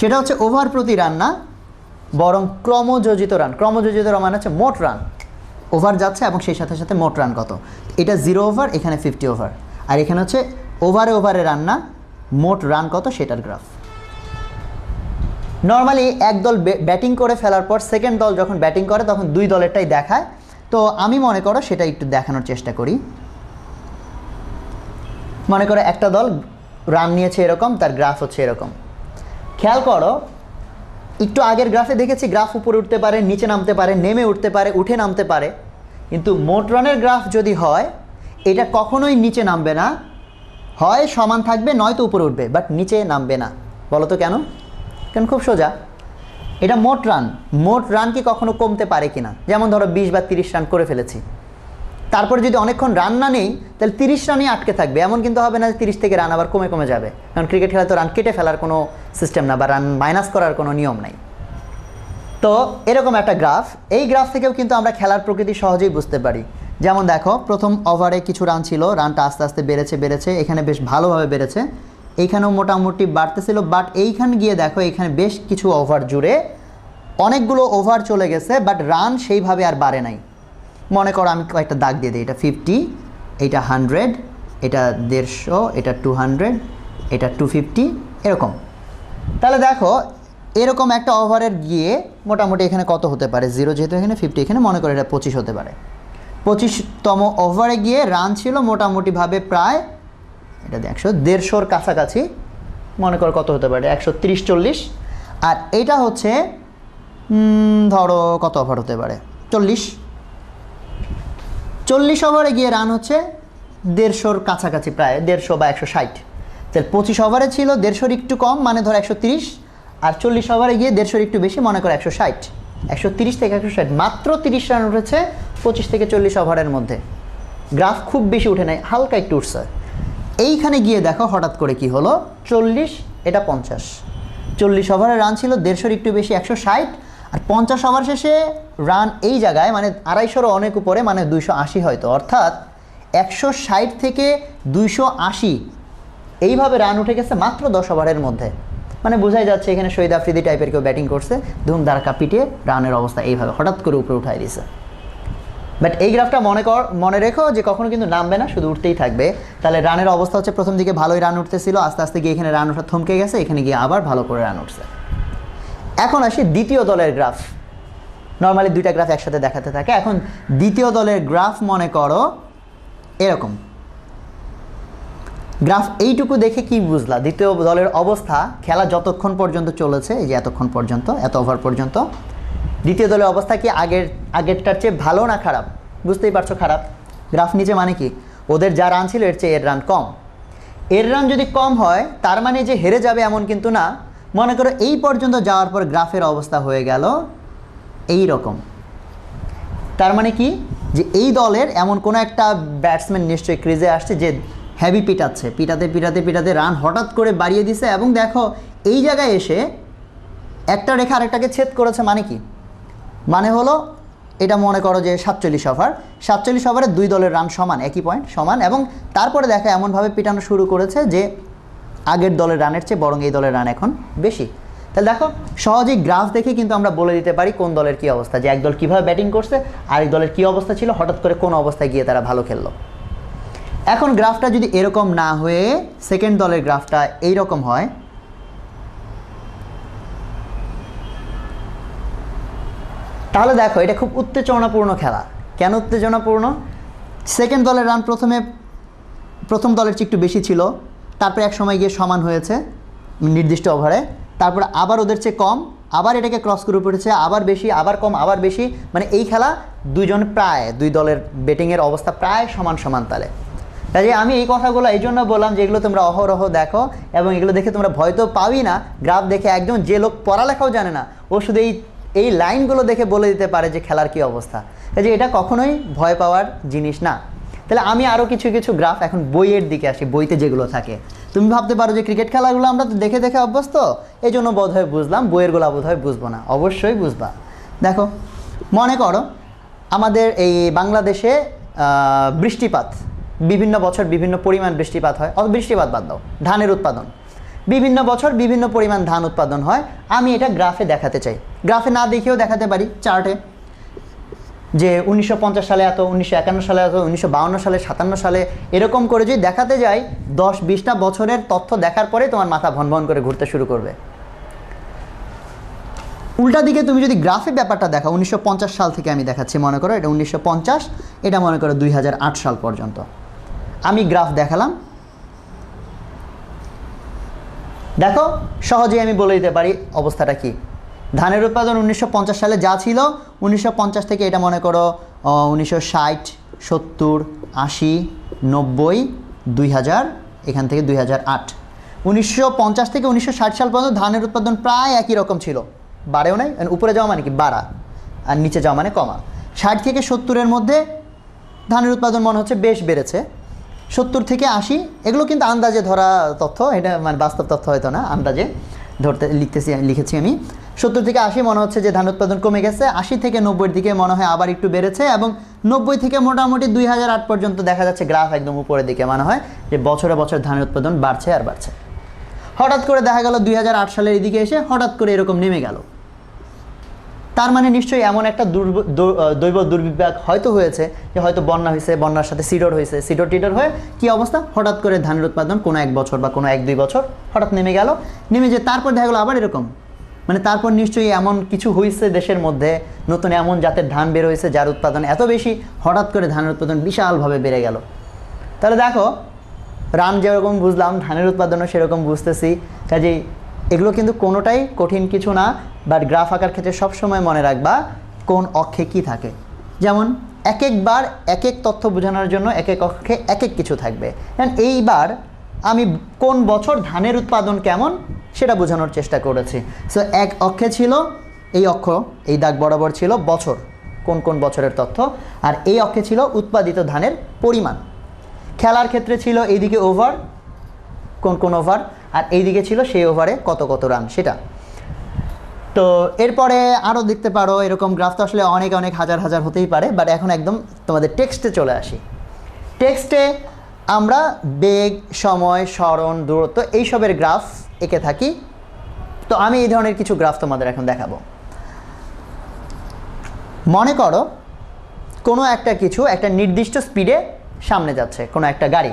সেটা হচ্ছে ওভার প্রতি রান না, বরং ক্রমযোজিত রান। ক্রমযোজিত রান মানে হচ্ছে মোট রান। ওভার যাচ্ছে এবং সেই সাথে সাথে মোট রান কত? এটা জিরো ওভার, এখানে ফিফটি ওভার। আর এখানে হচ্ছে ওভারে ওভারে রান না, মোট রান কত সেটার গ্রাফ। নর্মালি এক দল ব্যাটিং করে ফেলার পর সেকেন্ড দল যখন ব্যাটিং করে, তখন দুই দলেরটাই দেখায়। তো আমি মনে করো সেটা একটু দেখানোর চেষ্টা করি। মনে করো একটা দল রান নিয়েছে এরকম, তার গ্রাফ হচ্ছে এরকম। খেয়াল করো, একটু আগের গ্রাফে দেখেছি, গ্রাফ উপরে উঠতে পারে, নিচে নামতে পারে, নেমে উঠতে পারে, উঠে নামতে পারে। কিন্তু মোট রানের গ্রাফ যদি হয়, এটা কখনোই নিচে নামবে না। হয় সমান থাকবে, নয়তো উপরে উঠবে বাট নিচে নামবে না। বলো তো কেন? কেন খুব সোজা। এটা মোট রান। মোট রান কি কখনো কমতে পারে কিনা? যেমন ধরো বিশ বা তিরিশ রান করে ফেলেছি। তারপরে যদি অনেকক্ষণ রান না নেই, তাহলে তিরিশ রানই আটকে থাকবে। এমন কিন্তু হবে না যে তিরিশ থেকে রান আবার কমে কমে যাবে। কারণ ক্রিকেট খেলা তো রান কেটে ফেলার কোনো সিস্টেম না বা রান মাইনাস করার কোনো নিয়ম নাই। তো এরকম একটা গ্রাফ এই গ্রাফ থেকেও কিন্তু আমরা খেলার প্রকৃতি সহজেই বুঝতে পারি। যেমন দেখো, প্রথম ওভারে কিছু রান ছিল, রানটা আস্তে আস্তে বেড়েছে বেড়েছে, এখানে বেশ ভালোভাবে বেড়েছে। এইখানেও মোটামুটি বাড়তেছিল বাট এইখানে গিয়ে দেখো, এখানে বেশ কিছু ওভার জুড়ে অনেকগুলো ওভার চলে গেছে বাট রান সেইভাবে আর বাড়ে নাই। মনে করো আমি কয়েকটা দাগ দিয়ে দিই, এটা ফিফটি এটা হান্ড্রেড এটা দেড়শো, এটা টু হান্ড্রেড এটা টু ফিফটি এরকম। তাহলে দেখো, এরকম একটা ওভারের গিয়ে মোটামুটি এখানে কত হতে পারে? জিরো যেহেতু এখানে ফিফটি এখানে, মনে করো এটা পঁচিশ হতে পারে। পঁচিশতম ওভারে গিয়ে রান ছিল মোটামুটিভাবে প্রায়, এটা একশো দেড়শোর কাছাকাছি, মনে করো কত হতে পারে? একশো তিরিশ চল্লিশ। আর এটা হচ্ছে ধরো কত ওভার হতে পারে? চল্লিশ। চল্লিশ ওভারে গিয়ে রান হচ্ছে দেড়শোর কাছাকাছি প্রায়, দেড়শো বা একশো ষাট। তাহলে পঁচিশ ওভারে ছিল, দেড়শোর একটু কম মানে ধরো একশো তিরিশ। আর চল্লিশ ওভারে গিয়ে দেড়শোর একটু বেশি, মনে করো একশো ষাট। একশো তিরিশ থেকে একশো ষাট, মাত্র তিরিশ রান উঠেছে পঁচিশ থেকে চল্লিশ ওভারের মধ্যে। গ্রাফ খুব বেশি উঠে নাই, হালকা একটু উঠছে। এইখানে গিয়ে দেখো হঠাৎ করে কি হলো, চল্লিশ, এটা পঞ্চাশ। চল্লিশ ওভারের রান ছিল, দেড়শোর একটু বেশি, একশো ষাট। আর পঞ্চাশ ওভার শেষে রান এই জায়গায় মানে আড়াইশোর অনেক উপরে মানে দুইশো আশি হয়তো। অর্থাৎ একশো ষাট থেকে দুইশো আশি এইভাবে রান উঠে গেছে মাত্র দশ ওভারের মধ্যে। মানে বোঝাই যাচ্ছে এখানে শহীদ আফ্রিদি টাইপের কেউ ব্যাটিং করছে ধুম ধারাকা পিটিয়ে রানের অবস্থা এইভাবে হঠাৎ করে উপরে উঠাই দিছে। বাট এই গ্রাফটা মনে কর, মনে রেখো যে কখনো কিন্তু নামবে না, শুধু উঠতেই থাকবে। তাহলে রানের অবস্থা হচ্ছে প্রথম দিকে ভালোই রান উঠতেছিল, আস্তে আস্তে গিয়ে এখানে রান ওঠা থমকে গেছে, এখানে গিয়ে আবার ভালো করে রান উঠছে। এখন আসি দ্বিতীয় দলের গ্রাফ। নর্মালি দুইটা গ্রাফ একসাথে দেখাতে থাকে। এখন দ্বিতীয় দলের গ্রাফ মনে করো এরকম। গ্রাফ এইটুকু দেখে কি বুঝলা? দ্বিতীয় দলের অবস্থা, খেলা যতক্ষণ পর্যন্ত চলেছে, এই যে এতক্ষণ পর্যন্ত, এত ওভার পর্যন্ত, দ্বিতীয় দলের অবস্থা কি আগের, আগেরটার চেয়ে ভালো না খারাপ? বুঝতেই পারছ খারাপ? গ্রাফ নিচে মানে কি? ওদের যা রান ছিল, এর চেয়ে এর রান কম। এর রান যদি কম হয়, তার মানে যে হেরে যাবে এমন কিন্তু না। মনে করো এই পর্যন্ত যাওয়ার পর গ্রাফের অবস্থা হয়ে গেল এই রকম তার মানে কি? যে এই দলের এমন কোনো একটা ব্যাটসম্যান নিশ্চয়ই ক্রিজে আসছে যে হেভি পিটাচ্ছে, পিটাতে পিটাতে পিটাতে রান হঠাৎ করে বাড়িয়ে দিছে এবং দেখো এই জায়গায় এসে একটা রেখা আরেকটাকে ছেদ করেছে মানে কি? মানে হলো এটা মনে করো যে সাতচল্লিশ ওভার সাতচল্লিশ ওভারে দুই দলের রান সমান, একই পয়েন্ট সমান এবং তারপরে দেখো এমনভাবে পিটানো শুরু করেছে যে আগের দলের রানের চেয়ে বরং এই দলের রান এখন বেশি। তাহলে দেখো, সহজেই গ্রাফ দেখে কিন্তু আমরা বলে দিতে পারি কোন দলের কী অবস্থা, যে এক দল কীভাবে ব্যাটিং করছে, আরেক দলের কী অবস্থা ছিল, হঠাৎ করে কোন অবস্থায় গিয়ে তারা ভালো খেললো। এখন গ্রাফটা যদি এরকম না হয়ে সেকেন্ড দলের গ্রাফটা এইরকম হয়, তাহলে দেখো, এটা খুব উত্তেজনাপূর্ণ খেলা। কেন উত্তেজনাপূর্ণ? সেকেন্ড দলের রান প্রথমে, প্রথম দলের চেয়ে একটু বেশি ছিল। তারপরে এক সময় গিয়ে সমান হয়েছে, নির্দিষ্ট ওভারে তারপরে আবার ওদের চেয়ে কম, আবার এটাকে ক্রস করে পড়েছে আবার বেশি, আবার কম, আবার বেশি। মানে এই খেলা দুইজন প্রায়, দুই দলের ব্যাটিংয়ের অবস্থা প্রায় সমান সমান তালে। কাজে আমি এই কথাগুলো এই জন্য বললাম যে এগুলো তোমরা অহরহ দেখো এবং এগুলো দেখে তোমরা ভয় তো পাওই না। গ্রাফ দেখে একজন যে লোক পড়ালেখাও জানে না, ও শুধু এই এই লাইনগুলো দেখে বলে দিতে পারে যে খেলার কি অবস্থা। কাজে এটা কখনোই ভয় পাওয়ার জিনিস না। তাহলে আমি আরও কিছু কিছু গ্রাফ এখন বইয়ের দিকে আসি, বইতে যেগুলো থাকে। তুমি ভাবতে পারো যে ক্রিকেট খেলাগুলো আমরা তো দেখে দেখে অভ্যস্ত এই জন্য বোধ হয় বুঝলাম বইয়েরগুলো বোধ হয় বুঝব না। অবশ্যই বুঝবা। দেখো, মনে করো, আমাদের এই বাংলাদেশে বৃষ্টিপাত, বিভিন্ন বছর বিভিন্ন পরিমাণ বৃষ্টিপাত হয়। অত বৃষ্টিপাত বাদ দাও, ধানের উৎপাদন। বিভিন্ন বছর বিভিন্ন পরিমাণ ধান উৎপাদন হয়। আমি এটা গ্রাফে দেখাতে চাই। গ্রাফে না দেখেও দেখাতে পারি চার্টে যে উনিশশো পঞ্চাশ সালে এত, উনিশশো একান্ন সালে এত, উনিশশো সালে, সাতান্ন সালে, এরকম করে যদি দেখাতে যাই, দশ বিশটা বছরের তথ্য দেখার পরে তোমার মাথা ভন ভন করে ঘুরতে শুরু করবে। উল্টা দিকে তুমি যদি গ্রাফে ব্যাপারটা দেখো উনিশশো পঞ্চাশ সাল থেকে আমি দেখাচ্ছি, মনে করো এটা উনিশশো পঞ্চাশ, এটা মনে করো দুই হাজার আট সাল পর্যন্ত। আমি গ্রাফ দেখালাম। দেখো, সহজেই আমি বলে দিতে পারি অবস্থাটা কি। ধানের উৎপাদন উনিশশো পঞ্চাশ সালে যা ছিল, উনিশশো পঞ্চাশ থেকে এটা মনে করো উনিশশো ষাট, সত্তর, আশি, নব্বই, দুই হাজার, এখান থেকে দুই হাজার আট। উনিশশো থেকে উনিশশো ষাট সাল পর্যন্ত ধানের উৎপাদন প্রায় একই রকম ছিল। বাড়েও নাই and উপরে যাওয়া মানে কি? বাড়া। আর নিচে যাওয়া মানে কমা। ষাট থেকে সত্তরের মধ্যে ধানের উৎপাদন মনে হচ্ছে বেশ বেড়েছে। সত্তর থেকে আশি, এগুলো কিন্তু আন্দাজে ধরা তথ্য, এটা মানে বাস্তব তথ্য হয়তো না, আন্দাজে ধরতে, লিখতেছি, লিখেছি আমি। সত্তর থেকে আশি মনে হচ্ছে যে ধান উৎপাদন কমে গেছে। আশি থেকে নব্বইয়ের দিকে মনে হয় আবার একটু বেড়েছে এবং নব্বই থেকে মোটামুটি দুই হাজার আট পর্যন্ত দেখা যাচ্ছে গ্রাফ একদম উপরের দিকে মনে হয় যে বছরে বছর ধানের উৎপাদন বাড়ছে আর বাড়ছে। হঠাৎ করে দেখা গেল দুই হাজার আট সালের এদিকে এসে হঠাৎ করে এরকম নেমে গেল। তার মানে নিশ্চয়ই এমন একটা দৈব দুর্বিপাক হয়তো হয়েছে যে হয়তো বন্যা হয়েছে, বন্যার সাথে সিডর হয়েছে, সিডর টিডর হয়ে কি অবস্থা? হঠাৎ করে ধানের উৎপাদন কোনো এক বছর বা কোনো এক দুই বছর হঠাৎ নেমে গেল। নেমে যে তারপর দেখা গেলো আবার এরকম। মানে তারপর নিশ্চয়ই এমন কিছু হয়েছে দেশের মধ্যে, নতুন এমন জাতের ধান বের হয়েছে যার উৎপাদন এত বেশি, হঠাৎ করে ধানের উৎপাদন বিশালভাবে বেড়ে গেল। তাহলে দেখো, রাম যেরকম বুঝলাম, ধানের উৎপাদনও সেরকম বুঝতেছি, কাজেই এগুলো কিন্তু কোনোটাই কঠিন কিছু না বাট গ্রাফ আঁকার ক্ষেত্রে সবসময় মনে রাখবা, কোন অক্ষে কি থাকে। যেমন এক একবার এক এক তথ্য বোঝানোর জন্য এক এক অক্ষে এক এক কিছু থাকবে। এইবার আমি কোন বছর ধানের উৎপাদন কেমন সেটা বোঝানোর চেষ্টা করেছি। সো এক অক্ষে ছিল এই অক্ষ, এই দাগ বরাবর ছিল বছর, কোন কোন বছরের তথ্য, আর এই অক্ষে ছিল উৎপাদিত ধানের পরিমাণ। খেলার ক্ষেত্রে ছিল এইদিকে ওভার কোন কোন ওভার আর এইদিকে ছিল সেই ওভারে কত কত রান, সেটা। তো, এরপরে আরও দেখতে পারো, এরকম গ্রাফ তো আসলে অনেক অনেক হাজার হাজার হতেই পারে বাট এখন একদম তোমাদের টেক্সটে চলে আসি। টেক্সটে আমরা বেগ সময় স্মরণ দূরত্ব এইসবের গ্রাফ এঁকে থাকি। তো আমি এই ধরনের কিছু গ্রাফ তোমাদের এখন দেখাবো। মনে করো কোনো একটা কিছু একটা নির্দিষ্ট স্পিডে সামনে যাচ্ছে কোনো একটা গাড়ি।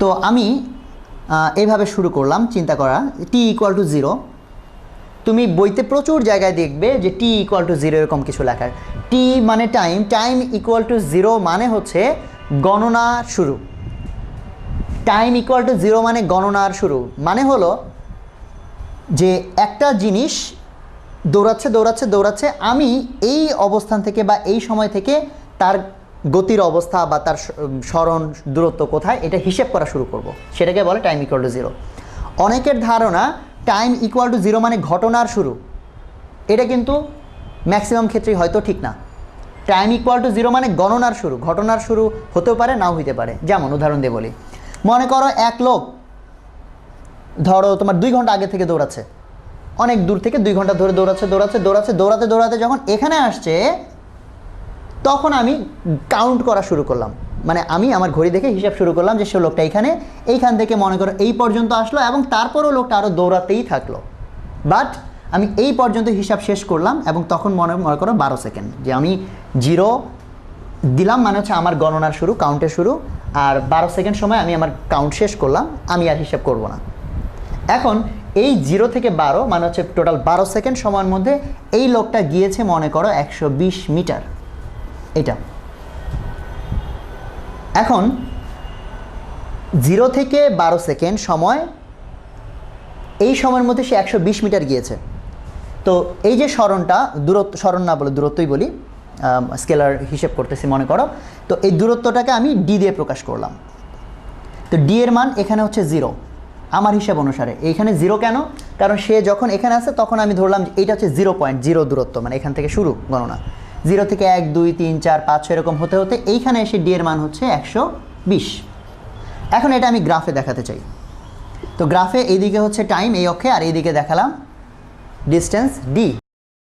তো আমি আহ, এইভাবে শুরু করলাম চিন্তা করা টি ইকুয়াল টু জিরো তুমি বইতে প্রচুর জায়গায় দেখবে যে টি ইকুয়াল টু জিরো এরকম কিছু লেখার। টি মানে time time equal to zero মানে হচ্ছে গণনা শুরু। টাইম ইকুয়াল টু জিরো মানে গণনার শুরু। মানে হলো যে একটা জিনিস দৌড়াচ্ছে দৌড়াচ্ছে দৌড়াচ্ছে, আমি এই অবস্থান থেকে বা এই সময় থেকে তার গতির অবস্থা বা তার স্মরণ, দূরত্ব কোথায়, এটা হিসেব করা শুরু করব। সেটাকে বলে টাইম ইকুয়াল টু জিরো অনেকের ধারণা টাইম ইকুয়াল টু জিরো মানে ঘটনার শুরু। এটা কিন্তু ম্যাক্সিমাম ক্ষেত্রেই হয়তো ঠিক না। টাইম ইকুয়াল টু জিরো মানে গণনার শুরু, ঘটনার শুরু হতেও পারে, নাও হইতে পারে। যেমন, উদাহরণ দিয়ে বলি। মনে করো এক লোক, ধরো তোমার দুই ঘণ্টা আগে থেকে দৌড়াচ্ছে। অনেক দূর থেকে দুই ঘণ্টা ধরে দৌড়াচ্ছে দৌড়াচ্ছে দৌড়াচ্ছে, দৌড়াতে দৌড়াতে যখন এখানে আসছে, তখন আমি কাউন্ট করা শুরু করলাম। মানে আমি আমার ঘড়ি দেখে হিসাব শুরু করলাম যে সে লোকটা এখানে, এইখান থেকে মনে করো এই পর্যন্ত আসলো এবং তারপরও লোকটা আরও দৌড়াতেই থাকল। বাট আমি এই পর্যন্ত হিসাব শেষ করলাম এবং তখন মনে মনে করো বারো সেকেন্ড, যে আমি জিরো দিলাম মানে হচ্ছে আমার গণনার শুরু কাউন্টের শুরু, আর বারো সেকেন্ড সময় আমি আমার কাউন্ট শেষ করলাম, আমি আর হিসাব করব না। এখন এই জিরো থেকে বারো মানে হচ্ছে টোটাল বারো সেকেন্ড সময়ের মধ্যে এই লোকটা গিয়েছে মনে করো একশো বিশ মিটার। এটা। এখন জিরো থেকে বারো সেকেন্ড সময় এই সময়ের মধ্যে সে একশো বিশ মিটার গিয়েছে। তো এই যে স্মরণটা, দূরত্ব, স্মরণ না বলে দূরত্বই বলি স্কেলার হিসেব করতেছি মনে করো, তো এই দূরত্বটাকে আমি ডি দিয়ে প্রকাশ করলাম। তো ডি এর মান এখানে হচ্ছে জিরো আমার হিসাব অনুসারে। এইখানে জিরো কেন? কারণ সে যখন এখানে আসে তখন আমি ধরলাম যে এইটা হচ্ছে জিরো পয়েন্ট জিরো দূরত্ব মানে এখান থেকে শুরু গণনা। জিরো থেকে এক, দুই, তিন, চার, পাঁচ, ছয় এরকম হতে হতে এইখানে এসে ডি এর মান হচ্ছে একশো বিশ। এখন এটা আমি গ্রাফে দেখাতে চাই। তো গ্রাফে এইদিকে হচ্ছে টাইম এই অক্ষে, আর এইদিকে দেখালাম ডিস্টেন্স ডি